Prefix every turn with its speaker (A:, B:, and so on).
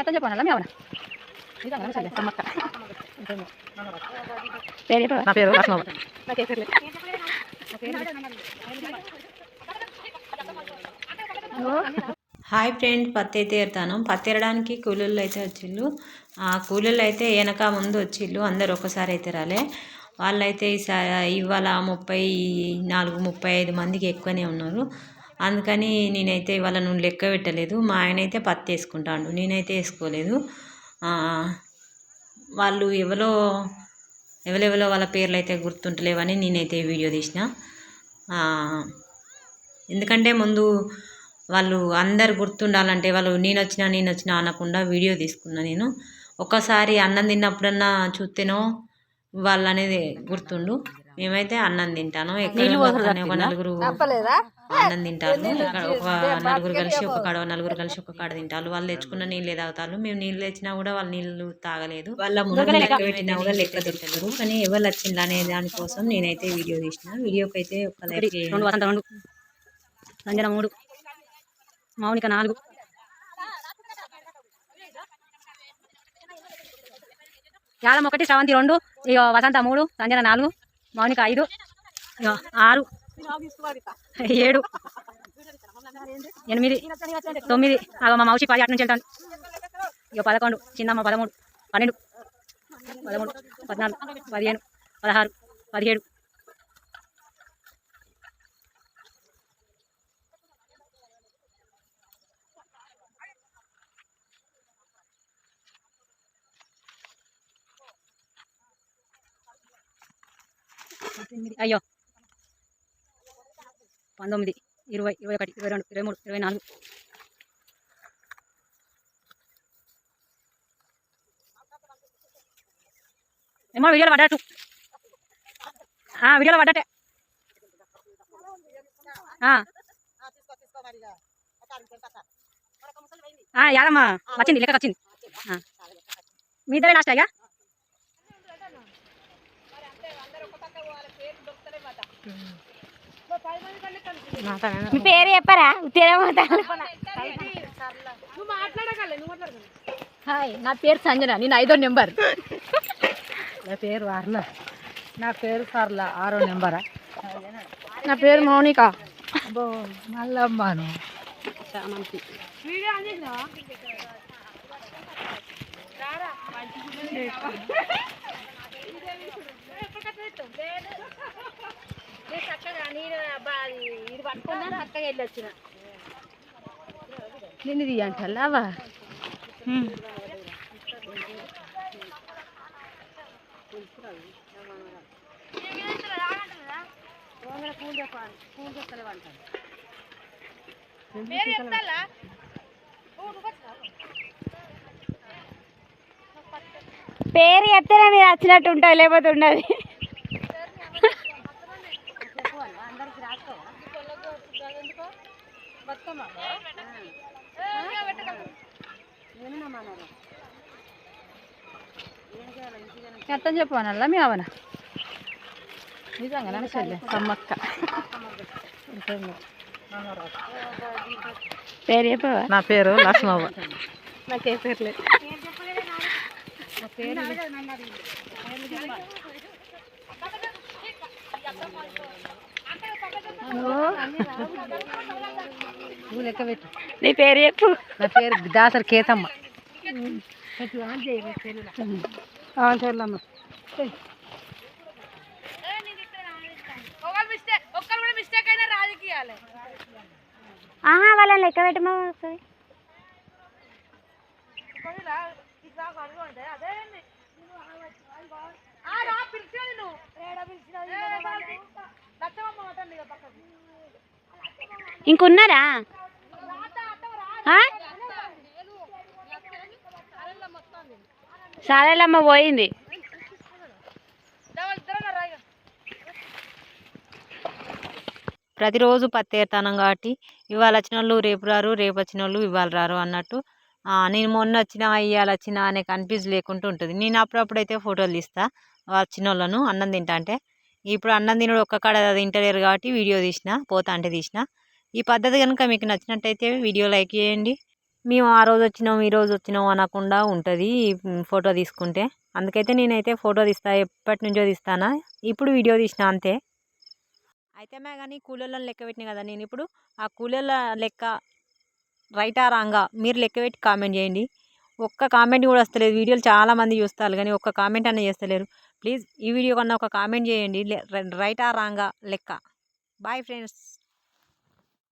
A: ఎంత చెప్పాను మీ అవునా? పేరు?
B: నా పేరు.
C: హాయ్ ఫ్రెండ్ పత్తి అయితే ఏరుతాను. పత్తి ఏరడానికి కూలీళ్ళు అయితే వచ్చిళ్ళు. ఆ కూలీళ్ళు అయితే వెనక ముందు వచ్చిళ్ళు. అందరు ఒకసారి అయితే రాలే. వాళ్ళైతే ఈసారి ఇవాళ ముప్పై నాలుగు ముప్పై ఐదు మందికి ఎక్కువనే ఉన్నారు. అందుకని నేనైతే ఇవాళ నూనె లెక్క పెట్టలేదు. మా ఆయన అయితే పత్తి వేసుకుంటాడు. నేనైతే వేసుకోలేదు. వాళ్ళు ఎవరో ఎవరెవరో వాళ్ళ పేర్లు అయితే గుర్తుంటలేవని నేనైతే వీడియో తీసిన. ఎందుకంటే ముందు వాళ్ళు అందరు గుర్తుండాలంటే వాళ్ళు నేను వచ్చినా నేను వచ్చినా అనకుండా వీడియో తీసుకున్నా నేను. ఒక్కసారి అన్నం తిన్నప్పుడన్నా చూస్తేనో వాళ్ళు అనేది గుర్తుండు. మేమైతే అన్నం తింటాను. ఎక్కడ ఒక నలుగురు అన్నం తింటారు ఇక్కడ ఒక నలుగురు కలిసి ఒక కాడ నలుగురు కలిసి ఒక కాడ తింటారు. వాళ్ళు తెచ్చుకున్న నీళ్ళే తాగుతారు. మేము నీళ్ళు తెచ్చినా కూడా వాళ్ళు నీళ్ళు తాగలేదు. వాళ్ళ ముందు లెక్క పెట్టినా కూడా లెక్క తింటారు కానీ ఎవరు వచ్చిండ్రు అనే దానికోసం నేనైతే వీడియో తీసిన. వీడియోకి అయితే ఒక లైక్
A: ఒకటి, రెండు వసంత రెండు. సంజన మూడు. మౌనిక నాలుగు. యాదమ్మ ఒకటి శ్రవంతి రెండు. ఇక వసంత మూడు సంజన నాలుగు. మౌనిక ఐదు. ఆరు. ఏడు. ఎనిమిది. తొమ్మిది. అగో మా మౌసి పది అటు నుంచి వెళ్తాను ఇక పదకొండు. చిన్నమ్మ పదమూడు. పన్నెండు. పదమూడు. పద్నాలుగు. పదిహేను. పదహారు. పదిహేడు. ఎనిమిది అయ్యో. పంతొమ్మిది ఇరవై ఇరవై ఒకటి ఇరవై రెండు ఇరవై మూడు ఇరవై నాలుగు. ఏమో వీడియోలో పడ్డట్టు. ఆ, వీడియోలో పడ్డట్టే. యాదమ్మా వచ్చింది లెక్క వచ్చింది. మీ ఇద్దరే లాస్ట్ అయ్యా?
D: మీ పేరు చెప్పరా?
A: హాయ్ నా పేరు సంజన నేను ఐదో నెంబర్.
B: నా పేరు అర్ణ. నా పేరు సర్ల ఆరో నెంబరా?
A: నా పేరు మౌనిక.
B: అబ్బో మల్లమ్మను
A: నిన్ను తీయంటల్లావా?
D: పేరు చెప్తేనే మీరు వచ్చినట్టు ఉంటుంది లేకపోతే ఉండదు.
A: ఎంత చెప్పానల్లా మీ అవన నిజంగా నన్ను చెల్లె సమ్మక్క పేరు చెప్పవా
B: నా పేరు లక్ష్మమ్మ
A: నాకే పేరు లేదు
B: నువ్వు లెక్క పెట్టు.
D: నీ పేరు చెప్పు.
B: నా పేరు దాసరి కేతమ్మ.
D: ఆహా వాళ్ళని లెక్క పెట్టమా ఒకసారి? ఇంకున్నారా? ఆ? సరేలమ్మ పోయింది.
C: ప్రతిరోజు పత్తి ఏరుతానం కాబట్టి ఇవాళ వచ్చిన వాళ్ళు రేపు రారు రేపు వచ్చిన వాళ్ళు ఇవాళ రారు అన్నట్టు. ఆ, నేను మొన్న వచ్చిన ఇవాళ వచ్చిన అనే కన్ఫ్యూజ్ లేకుండా ఉంటుంది. నేను అప్పుడప్పుడు అయితే ఫోటోలు తీస్తా వచ్చిన వాళ్ళను అన్నం తింటా అంటే. ఇప్పుడు అన్నం తినడు ఒక్క కాడ తింటలేరు కాబట్టి వీడియో తీసిన పోతా అంటే తీసిన. ఈ పద్ధతి కనుక మీకు నచ్చినట్టయితే వీడియో లైక్ చేయండి. మేము ఆ రోజు వచ్చినాం ఈ రోజు వచ్చినాం అనకుండా ఉంటుంది ఫోటో తీసుకుంటే. అందుకైతే నేనైతే ఫోటో తీస్తా ఎప్పటి నుంచో తీస్తానా. ఇప్పుడు వీడియో తీసిన అంతే. అయితే మే కానీ కూలీలను లెక్క పెట్టిన కదా నేను ఇప్పుడు. ఆ కూలీల లెక్క రైటా రాంగా మీరు లెక్క పెట్టి కామెంట్ చేయండి. ఒక్క కామెంట్ కూడా వస్తలేదు. వీడియోలు చాలా మంది చూస్తారు కానీ ఒక్క కామెంట్ అన్న చేస్తలేరు. ప్లీజ్ ఈ వీడియో కన్నా ఒక కామెంట్ చేయండి రైటా రాంగా లెక్క. Bye friends.